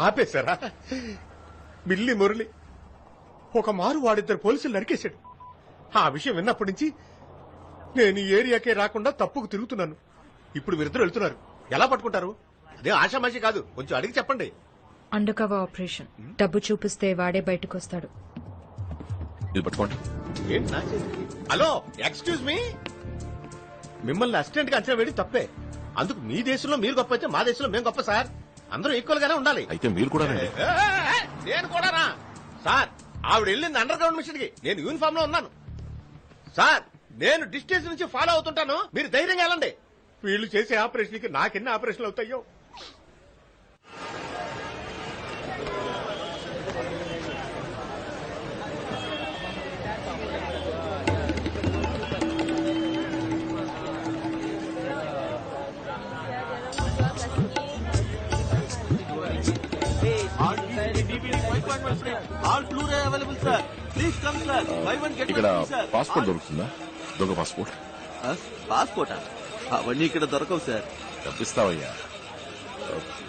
ఆపేశారా? బిల్లి మురళి. ఒక మారు వాడిద్దరు పోలీసులు నరికేశాడు. ఆ విషయం విన్నప్పటి నుంచి నేను ఈ ఏరియాకే రాకుండా తప్పుకు తిరుగుతున్నాను. ఇప్పుడు మీరిద్దరు వెళ్తున్నారు. ఎలా పట్టుకుంటారు? అదే ఆషామాషి కాదు. కొంచెం అడిగి చెప్పండి. అండర్ కవర్ ఆపరేషన్ డబ్బు చూపిస్తే వాడే బయటకు వస్తాడు ఇది పట్టుకోండి. ఏంటి నా చేతికి? Hello excuse me. మిమ్మల్ని అసిస్టెంట్గా అంచనా వేయడం తప్పే. అందుకు మీ దేశంలో మీరు గొప్ప అయితే మా దేశంలో మేము గొప్ప సార్. అందరూ ఈక్వల్ గానే ఉండాలి. అయితే మీరు కూడా నేను కూడానా? సార్ ఆవిడ వెళ్ళింది అండర్ గ్రౌండ్ మిషన్కి. నేను యూనిఫామ్లో ఉన్నాను. సార్ నేను డిస్టెన్స్ నుంచి ఫాలో అవుతుంటాను. మీరు ధైర్యంగా వెళ్ళండి. వీళ్ళు చేసే ఆపరేషన్కి నాకెన్ని ఆపరేషన్లు అవుతాయో? available sir please come sir buy one get ఇక్కడ పాస్పోర్ట్ దొరుకుతుందా దొంగ పాస్పోర్ట్ పాస్పోర్టా అవన్నీ ఇక్కడ దొరకవు సార్ తప్పిస్తావయ్యా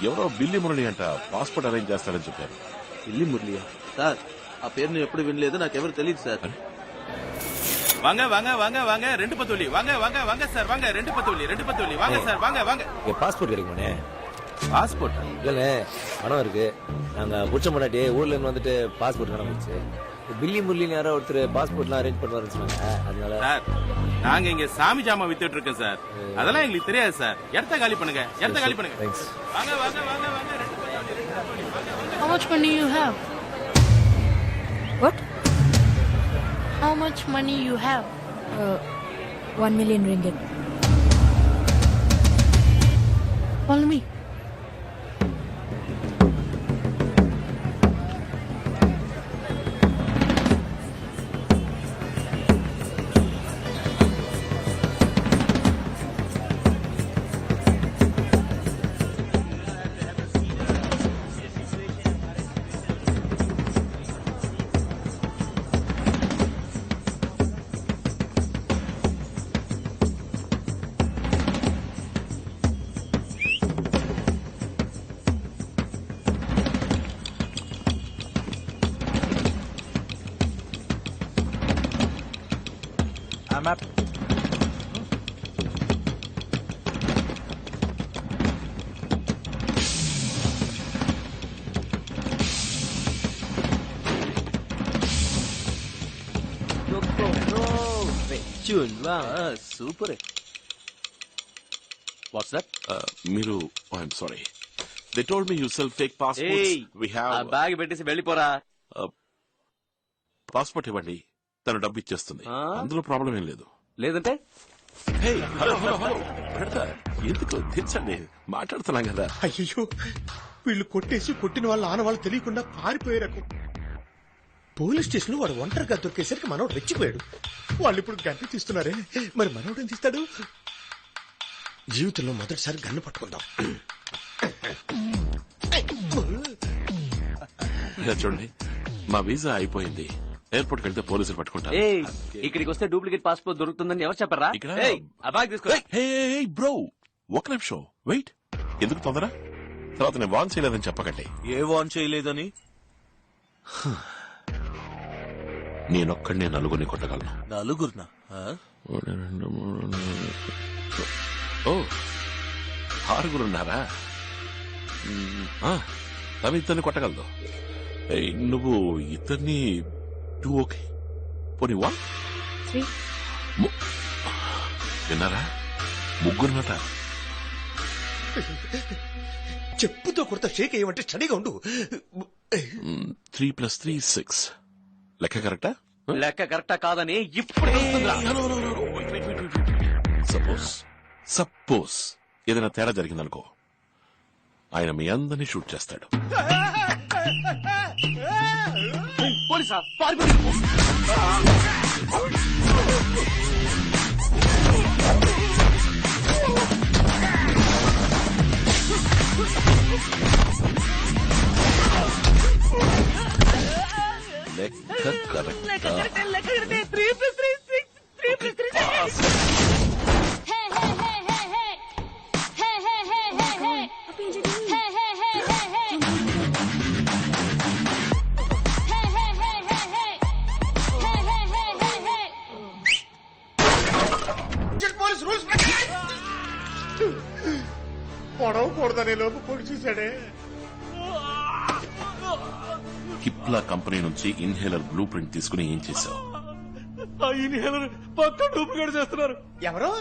ఎవరో బిల్లి మురళి అంట పాస్పోర్ట్ అరేంజ్ చేస్తాడని చెప్పారు ఇల్లి మురళియా సార్ ఆ పేరు నేను ఎప్పుడు వినలేదు నాకెవరు తెలియదు సార్ வாங்க வாங்க வாங்க வாங்க ரெண்டு பத்துள்ளி வாங்க வாங்க வாங்க சார் வாங்க ரெண்டு பத்துள்ளி ரெண்டு பத்துள்ளி வாங்க சார் வாங்க வாங்க இங்க பாஸ்போர்ட் கிடைக்குமாண்ணே பாஸ்போர்ட் இல்லை பணம் இருக்கு நாங்கள் புடிச்ச முன்னாடி ஊர்ல இருந்து வந்துட்டு பாஸ்போர்ட் காண போச்சு பில்லி முல்லின்னு யாரோ ஒருத்தர் பாஸ்போர்ட்லாம் அரேஞ்ச் பண்ணுவாருன்னு சொன்னாங்க அதனால சார் நாங்க இங்க சாமி ஜாமா வித்துட்டு இருக்கோம் சார் அதெல்லாம் எங்களுக்கு தெரியாது சார் இடத்த காலி பண்ணுங்க இடத்த காலி பண்ணுங்க தேங்க்ஸ் வாங்க வாங்க வாங்க வாங்க ரெண்டு பேரும் வாங்க, ரெண்டு பேரும் வாங்க, வாங்க, வாங்க. How much money you have? What? How much money you have? Uh, one million ringgit. Follow me. Super what's that మీరు I'm sorry they told me you sell fake passport ఏయ్ వి ఆ హ్యావ్ బ్యాగ్ పెట్టేసి వెళ్ళిపోరా. Passport ఇవ్వండి. తను డబ్బు ఇచ్చేస్తుంది? అందులో ప్రాబ్లం ఏం లేదు. లేదంటే? Hey hello hello hello. పెడతా ఎందుకు తెచ్చండి మాట్లాడుతున్నాం కదా. అయ్యో వీళ్ళు కొట్టేసి కొట్టిన వాళ్ళ ఆనవాళ్ళు తెలియకుండా పారిపోయే రకం పోలీస్ స్టేషన్లో వాడు ఒంటరిగా దొరికేసరికి మనోడు రెచ్చిపోయాడు. వాళ్ళు ఇప్పుడు గన్ను తీస్తున్నారే? మరి మనోడు ఏం తీస్తాడు? జీవితంలో మొదటిసారి గన్ను పట్టుకుందాం. ఇలా చూడండి మా వీసా అయిపోయింది. ఎయిర్పోర్ట్ వెళ్తే పోలీసులు పట్టుకుంటారు. ఏయ్ ఇక్కడికి వస్తే డూప్లికేట్ పాస్పోర్ట్ దొరుకుతుందని ఎవరు చెప్పరా? ఇక్కడ? ఏయ్, ఆ బ్యాగ్ తీసుకో. హే బ్రో ఒక నిమిషం వెయిట్. ఎందుకు తొందర? తర్వాత నేను వాన్ చేయలేదని చెప్పకండి. ఏ వాన్ చేయలేదని? నేనొక్కడినే నలుగురిని కొట్టగలను. నలుగురునా? ఒకటి, రెండు, మూడు, నాలుగు. ఓ ఆరుగురున్నారా మ్, ఆ, తను ఇద్దరిని కొట్టగలదు. ఏయ్, నువ్వు ఇద్దరిని టూ ఓకే పోనీ వన్ త్రీ. విన్నారా? ముగ్గురున్నట చెప్పుతో కొడత షేక్ అయ్యమంటే స్టడీగా ఉండు. Three plus three six. లెక్క కరెక్టా? లెక్క కరెక్టా కాదని ఇప్పుడు. సపోజ్ సపోజ్ ఏదైనా తేడా జరిగిందనుకో. ఆయన మీ అందరినీ షూట్ చేస్తాడు. పోలీసా? పారిపోయి లెక్క కరెక్టా? Hey, పొడవకూడదనే లోపు పొడి చూశాడే. కిప్లా కంపెనీ నుంచి ఇన్హేలర్ బ్లూ ప్రింట్ తీసుకుని ఏం చేశావు? ఆ ఇన్హేలర్ పక్క డూప్లికేట్ చేస్తున్నారు. ఎవరు?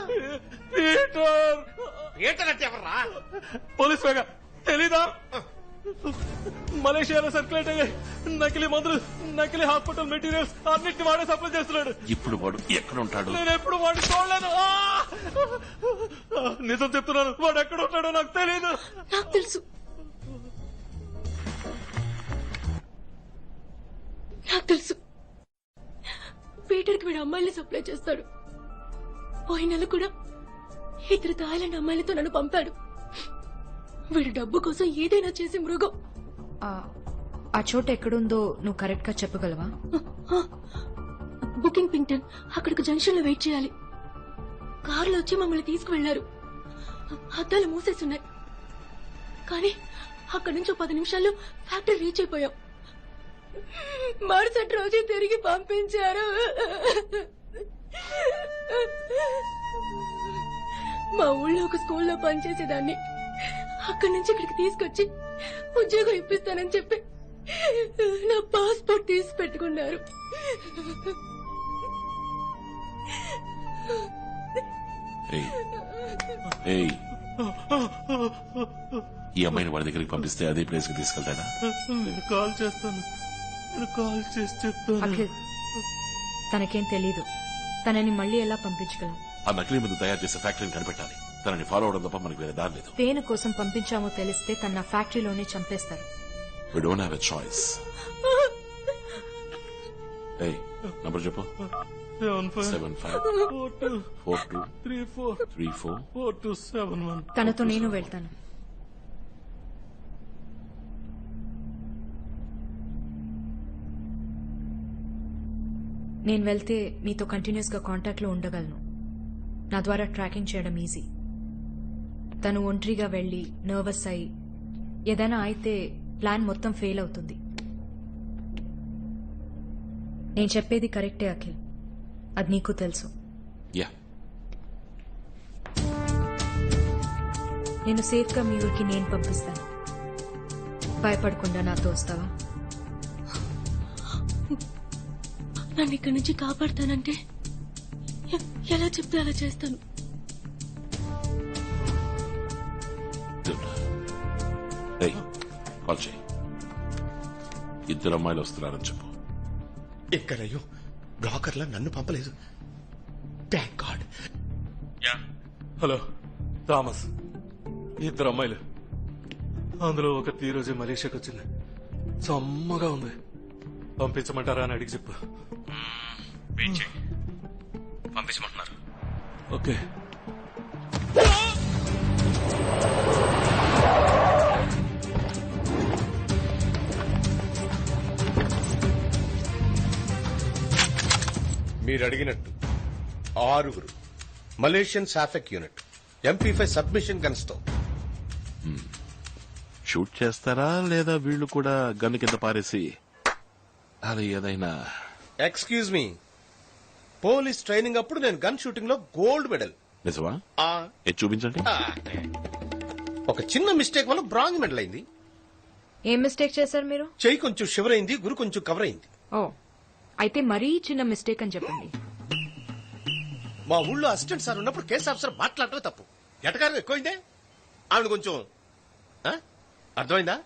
పీటర్. పీటర్ అంటే ఎవర్రా? పోలీస్ తెలీదా? మలేషియాలో సర్క్యులేట్ అయ్యాయి నకిలీ మందులు నకిలీ హాస్పిటల్ మెటీరియల్స్ అన్నిటిని వాడే సప్లై చేస్తున్నాడు. ఇప్పుడు వాడు ఎక్కడ ఉంటాడు నేను ఎప్పుడు వాడిని చూడలేను. ఆ! నిజం చెప్తున్నాను వాడు ఎక్కడ ఉంటాడో నాకు తెలియదు నాకు తెలుసు. నాకు తెలుసు. పీటర్కి వీడు అమ్మాయిల్ని సప్లై చేస్తాడు. పోయిన నెల కూడా ఇద్దరు థాయిలాండ్ అమ్మాయిలతో నన్ను పంపాడు. వీడు డబ్బు కోసం ఏదైనా చేసి మృగం. ఆ, చోటు ఎక్కడుందో నువ్వు కరెక్ట్గా చెప్పగలవా? బుకింగ్ పింగ్టన్ అక్కడికి జంక్షన్లో వెయిట్ చేయాలి. కారులో వచ్చి మమ్మల్ని తీసుకువెళ్ళారు అద్దాలు మూసేస్తున్నాయి కానీ అక్కడి నుంచి పది నిమిషాల్లో ఫ్యాక్టరీ రీచ్ అయిపోయాం. మరుసటి రోజు తిరిగి పంపించారు. మా ఊళ్ళో ఒక స్కూల్లో పనిచేసేదాన్ని. అక్కడి నుంచి ఇక్కడికి తీసుకొచ్చి ఉద్యోగం ఇప్పిస్తానని చెప్పి నా పాస్పోర్ట్ తీసి పెట్టుకున్నారు. ఏయ్ ఏయ్. ఈ అమ్మాయిని వాడి దగ్గరికి పంపిస్తే అదే ప్లేస్కి తీసుకెళ్తాడా? నేను కాల్ చేస్తాను. నేను కాల్ చేసి చెప్తాను. అఖిల్ తనకేం తెలీదు. తనని మళ్ళీ ఎలా పంపించగలం? ఆ నకిలీ మందు తయారు చేసే ఫ్యాక్టరీని కనిపెట్టాలి. తనని ఫాలో అవడం తప్ప మనకు వేరే దారి లేదు. దేని కోసం పంపించామో తెలిస్తే తన నా ఫ్యాక్టరీలోనే చంపేస్తారు. We don't have a choice ఏయ్ నంబర్ చెప్పు. Seven five. Four two. Four two. Three four. Three four. Four two seven one. తనతో నేను వెళ్తాను. నేను వెళ్తే మీతో కంటిన్యూస్గా కాంటాక్ట్లో ఉండగలను. నా ద్వారా ట్రాకింగ్ చేయడం ఈజీ తను ఒంటరిగా వెళ్ళి నర్వస్ అయి ఏదైనా అయితే ప్లాన్ మొత్తం ఫెయిల్ అవుతుంది. నేను చెప్పేది కరెక్టే అఖిల్. అది నీకు తెలుసు. యా. నేను సేఫ్గా మీ ఊరికి నేను పంపిస్తాను. భయపడకుండా నాతో వస్తావా? నన్ను ఇక్కడి నుంచి కాపాడతానంటే ఎలా చెప్తే అలా చేస్తాను? ఏయ్ కాల్ చేయి. ఇద్దరు అమ్మాయిలు వస్తున్నారని చెప్పు. ఎక్కడయ్యో? బ్లాకర్లా నన్ను పంపలేదు. Thank God hello Thomas. ఇద్దరు అమ్మాయిలు. అందులో ఒక రోజే మలేషియాకి వచ్చింది. సమ్మగా ఉంది. పంపించమంటారా అని అడిగి చెప్పు. పంపించమంటున్నారు. ఓకే. మీరు అడిగినట్టు ఆరుగురు. మలేషియన్ సాఫెక్ యూనిట్. ఎంపీ ఫైవ్ సబ్మిషన్ గన్స్తో షూట్ చేస్తారా లేదా వీళ్ళు కూడా గన్ను కింద పారేసి అది ఏదైనా ఎక్స్క్యూజ్ మీ పోలీస్ ట్రైనింగ్ అప్పుడు నేను గన్ షూటింగ్లో గోల్డ్ మెడల్. నిజమా? చూపించండి. ఒక చిన్న మిస్టేక్ వల్ల బ్రాంజ్ మెడల్ అయింది. ఏం మిస్టేక్ చేశారు మీరు? చెయ్యి కొంచెం షివర్ అయింది గురు కొంచెం కవర్ అయింది. ఓ. అయితే మరీ చిన్న మిస్టేక్ అని చెప్పండి. మా ఊళ్ళో అసిస్టెంట్ సార్ ఉన్నప్పుడు కేసు ఆఫీసర్ మాట్లాడటమే తప్పు. ఎటకారం ఎక్కువైందే? ఆవిడ కొంచెం ఆ? అర్థమైందా?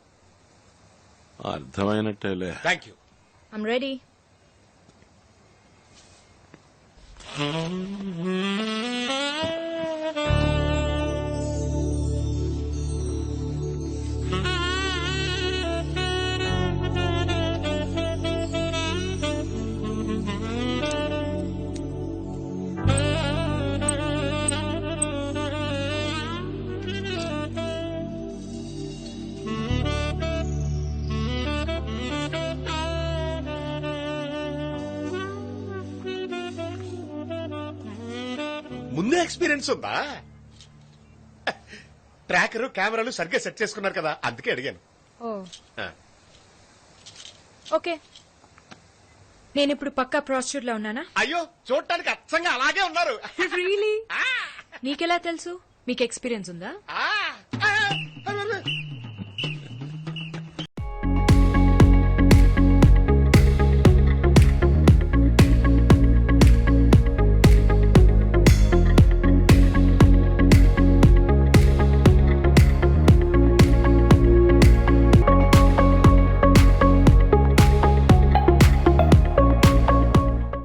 అర్థమైనట్టేలే. Thank you I'm ready experience ఉందా? ట్రాకర్ కెమెరాలు సరిగ్గా సెట్ చేసుకున్నారు కదా అందుకే అడిగాను. ఓ. ఆ. ఓకే. నేను ఇప్పుడు పక్కా ప్రాస్టిట్యూట్లో ఉన్నానా? అయ్యో చూడటానికి అచ్చంగా అలాగే ఉన్నారు. రియలీ నీకెలా తెలుసు? మీకు ఎక్స్పీరియన్స్ ఉందా? ఆ.